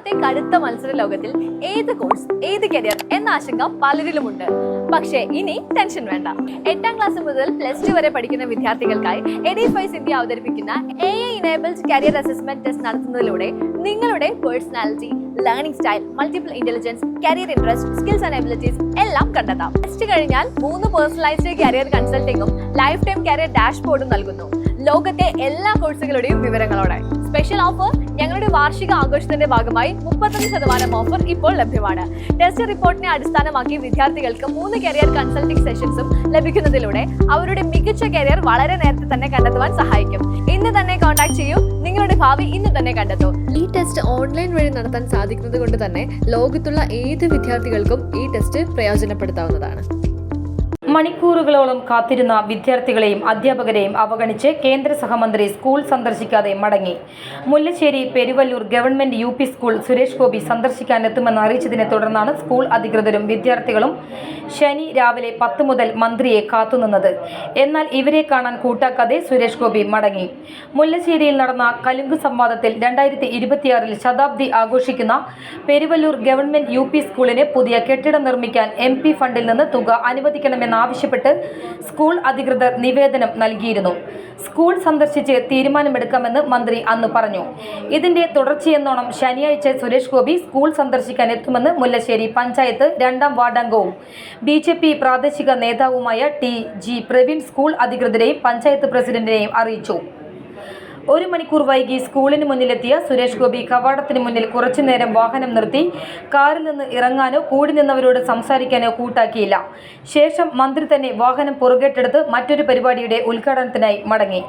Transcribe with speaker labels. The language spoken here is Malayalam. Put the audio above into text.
Speaker 1: ഇന്നത്തെ കടുത്ത മത്സര ലോകത്തിൽ ഏത് കോഴ്സ് ഏത് കരിയർ എന്ന ആശങ്ക പലരിലുമുണ്ട്. പക്ഷേ ഇനി ടെൻഷൻ വേണ്ട. എട്ടാം ക്ലാസ് മുതൽ പ്ലസ് ടു വരെ പഠിക്കുന്ന വിദ്യാർത്ഥികൾക്കായി എഡിഫൈസ് ഇന്ത്യ അവതരിപ്പിക്കുന്ന A I enabled career assessment test നടത്തുന്നതിലൂടെ നിങ്ങളുടെ personality learning style multiple intelligence career interest skills and abilities എല്ലാം കണ്ടെത്താം. ടെസ്റ്റ് കഴിഞ്ഞാൽ മൂന്ന് പേഴ്സണലൈസ്ഡ് കരിയർ കൺസൾട്ടിങ്ങും ലൈഫ് ടൈം കരിയർ ഡാഷ്ബോർഡും നൽകുന്നു. ലോകത്തെ എല്ലാ കോഴ്സുകളുടെയും വിവരങ്ങളോടെ. സ്പെഷ്യൽ ഓഫർ ഞങ്ങളുടെ വാർഷിക ആഘോഷത്തിന്റെ ഭാഗമായി മുപ്പത്തഞ്ച് ശതമാനം ഓഫർ ഇപ്പോൾ ലഭ്യമാണ്. ടെസ്റ്റ് റിപ്പോർട്ടിനെ അടിസ്ഥാനമാക്കി വിദ്യാർത്ഥികൾക്ക് മൂന്ന് കരിയർ കൺസൾട്ടിംഗ് സെഷൻസും ലഭിക്കുന്നതിലൂടെ അവരുടെ മികച്ച കരിയർ വളരെ നേരത്തെ തന്നെ കണ്ടെത്തുവാൻ സഹായിക്കും. ഇന്ന് തന്നെ കോൺടാക്ട് ചെയ്യൂ. നിങ്ങളുടെ ഭാവി ഇന്ന് തന്നെ കണ്ടെത്തൂ. ഈ ടെസ്റ്റ് ഓൺലൈൻ വഴി നടത്താൻ സാധിക്കുന്നത് കൊണ്ട് തന്നെ ലോകത്തുള്ള ഏത് വിദ്യാർത്ഥികൾക്കും ഈ ടെസ്റ്റ് പ്രയോജനപ്പെടുത്താവുന്നതാണ്.
Speaker 2: മണിക്കൂറുകളോളം കാത്തിരുന്ന വിദ്യാർത്ഥികളെയും അധ്യാപകരെയും അവഗണിച്ച് കേന്ദ്ര സഹമന്ത്രി സ്കൂൾ സന്ദർശിക്കാതെ മടങ്ങി. Mullassery Peruvallur government U P school Suresh Gopi സന്ദർശിക്കാനെത്തുമെന്ന് അറിയിച്ചതിനെ തുടർന്നാണ് സ്കൂൾ അധികൃതരും വിദ്യാർത്ഥികളും ശനി രാവിലെ പത്ത് മുതൽ മന്ത്രിയെ കാത്തുനിന്നത്. എന്നാൽ ഇവരെ കാണാൻ കൂട്ടാക്കാതെ സുരേഷ് ഗോപി മടങ്ങി. മുല്ലശ്ശേരിയിൽ നടന്ന കലുങ്ക് സംവാദത്തിൽ രണ്ടായിരത്തി ഇരുപത്തിയാറിൽ ശതാബ്ദി ആഘോഷിക്കുന്ന പെരുവല്ലൂർ ഗവൺമെന്റ് യു സ്കൂളിന് പുതിയ കെട്ടിടം നിർമ്മിക്കാൻ എം ഫണ്ടിൽ നിന്ന് തുക അനുവദിക്കണമെന്നാവശ്യപ്പെട്ട് സ്കൂൾ അധികൃതർ നിവേദനം നൽകിയിരുന്നു. സ്കൂൾ സന്ദർശിച്ച് തീരുമാനമെടുക്കാമെന്ന് മന്ത്രി അന്ന് പറഞ്ഞു. ഇതിന്റെ തുടർച്ചയെന്നോണം ശനിയാഴ്ച സുരേഷ് ഗോപി സ്കൂൾ സന്ദർശിക്കാൻ എത്തുമെന്ന് മുല്ലശ്ശേരി പഞ്ചായത്ത് രണ്ടാം വാർഡംഗവും ബി ജെ പി പ്രാദേശിക നേതാവുമായ ടി ജി പ്രവീൺ സ്കൂൾ അധികൃതരെയും പഞ്ചായത്ത് പ്രസിഡന്റിനെയും അറിയിച്ചു. ഒരു മണിക്കൂർ വൈകി സ്കൂളിന് മുന്നിലെത്തിയ സുരേഷ് ഗോപി കവാടത്തിന് മുന്നിൽ കുറച്ചുനേരം വാഹനം നിർത്തി കാറിൽ നിന്ന് ഇറങ്ങാനോ കൂടി നിന്നവരോട് സംസാരിക്കാനോ കൂട്ടാക്കിയില്ല. ശേഷം മന്ത്രി തന്നെ വാഹനം പുറകേട്ടെടുത്ത് മറ്റൊരു പരിപാടിയുടെ ഉദ്ഘാടനത്തിനായി മടങ്ങി.